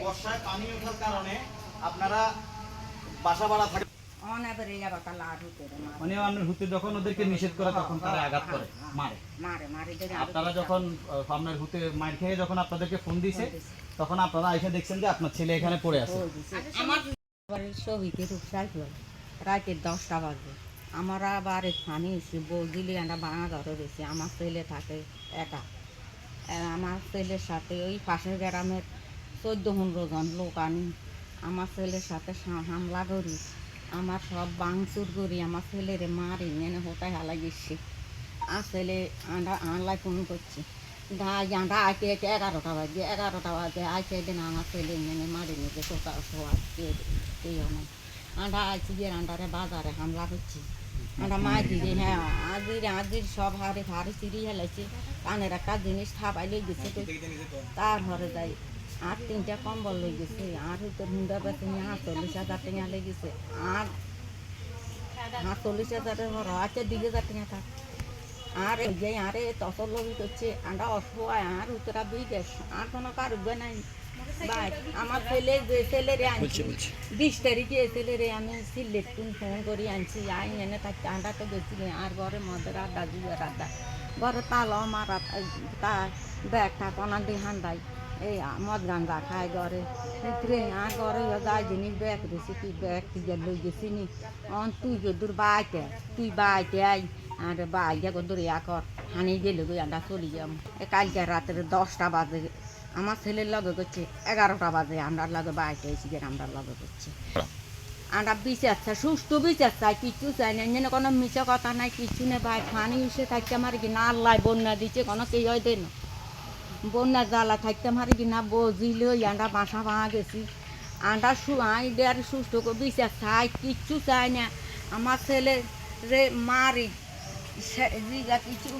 বর্ষায় পানি ওঠার কারণে আপনারা বাসা ভাড়া মানে অন্যের হুতে যখন ওদেরকে নিষেধ করে তখন তারা আঘাত করে মারে। মারে মারে আপনারা যখন আপনার হুতে মার খেয়ে যখন আপনাদেরকে ফোন দিয়েছে তখন আপনারা এসে দেখছেন যে আপনার ছেলে এখানে পড়ে আছে। হয়ে রাতে দশটা বাজে। আমার আবার এসে বৌদিলি আমরা বাঙা ঘরে রয়েছি আমার ছেলে থাকে একা। আমার ছেলের সাথে ওই পাশের গ্রামের চোদ্দ পনেরো জন লোক আনি। আমার ছেলের সাথে হামলা করি। আমার সব বাংচুর করি, আমার ছেলেরে মারি, মেনে হোটায় হালা গেছি। আর ছেলে আন্ডা আনলাই ফোন করছি। গাই আন্ডা আইতে আইতে এগারোটা বাজে এগারোটা বাজে আইতে দিন আমার ছেলে মেনে মারি নিতে সোতা শোয়া এই আমার আন্ডা আইছি গিয়ে আন্ডারে বাজারে হামলা করছি। আন্ডা মাই দিদি হ্যাঁ আজির আজির সব হারে হারে চিরি হেলাইছে। কানের একটা জিনিস থাপাই লই গেছে তারপরে যাই। আর তিনটা কম্বল লই গেছে আর হয়তো হুন্ডা বেছে আর চল্লিশ হাজার টাকা লেগেছে আর আর চল্লিশ হাজারের ঘর আছে দুই হাজার টাকা থাক। আর ওই যে আরে তসর লবি করছে আমরা অসহায় আর উত্তরা দুই গ্যাস আর কোনো কারুবে নাই। ভাই আমার ছেলে যে ছেলেরে আনছি বিশ তারিখে ছেলেরে আমি সিলেট ফোন করি আনছি আই এনে তার আন্ডা তো গেছিল আর ঘরে মদের আড্ডা জুয়ের আড্ডা। ঘরে তালো আমার তার ব্যাগটা কোনা দিয়ে হান্দাই এই মদ গাঞ্জা খায় ঘরে। ভিতরে আর ঘরে যাই জিনিস ব্যাগ দিছি তুই ব্যাগ তুই লই গেছি নি? অন, তুই যদুর বাইতে, তুই বাইতে আই। আর বাইতে গদুর ইয়া কর। হানি গেলে গই আমরা চলি যাম। এ কালকে রাত্রে দশটা বাজে। আমার ছেলের লগে করছে, এগারোটা বাজে। আমরা লগে বাইতে এসে গিয়ে আমরা লগে করছে। আমরা বিচার চাই সুস্থ বিচার চাই কিচ্ছু চাই না। এখানে কোনো মিছে কথা নাই, কিচ্ছু নেই। ভাই, পানি এসে থাকতে আমার কি না আল্লাহ বন্যা দিচ্ছে কোনো কেউ হয় দেন বন্যা জ্বালা থাকতে কি না বজিল আমরা বাসা ভাঙা গেছি। আন্ডা সু আই দেয়ার সুস্থ করে বিচার চাই কিচ্ছু চাই না। আমার ছেলে রে মারি কিছু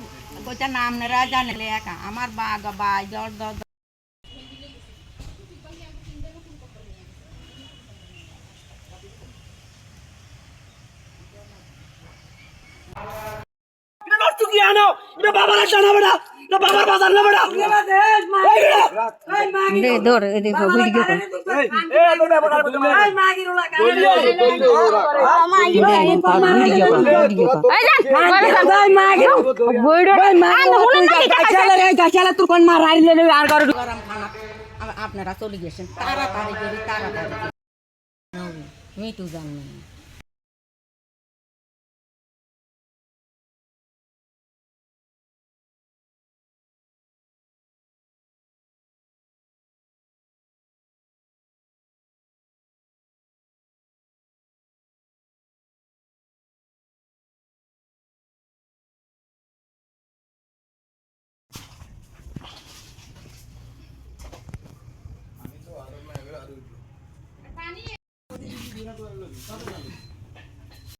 গোটা নাম নেরা জানে একা। আমার বাঘ বা জ্বর দর কি আনো? বাবার একটা না। বেটা বাবার বাজার না বেটা। দে ধর এদিকে ভিডিও কর আপনারা চলে গেছেন তাড়াতাড়ি করি তাড়াতাড়ি মিটু জানবেন Okay.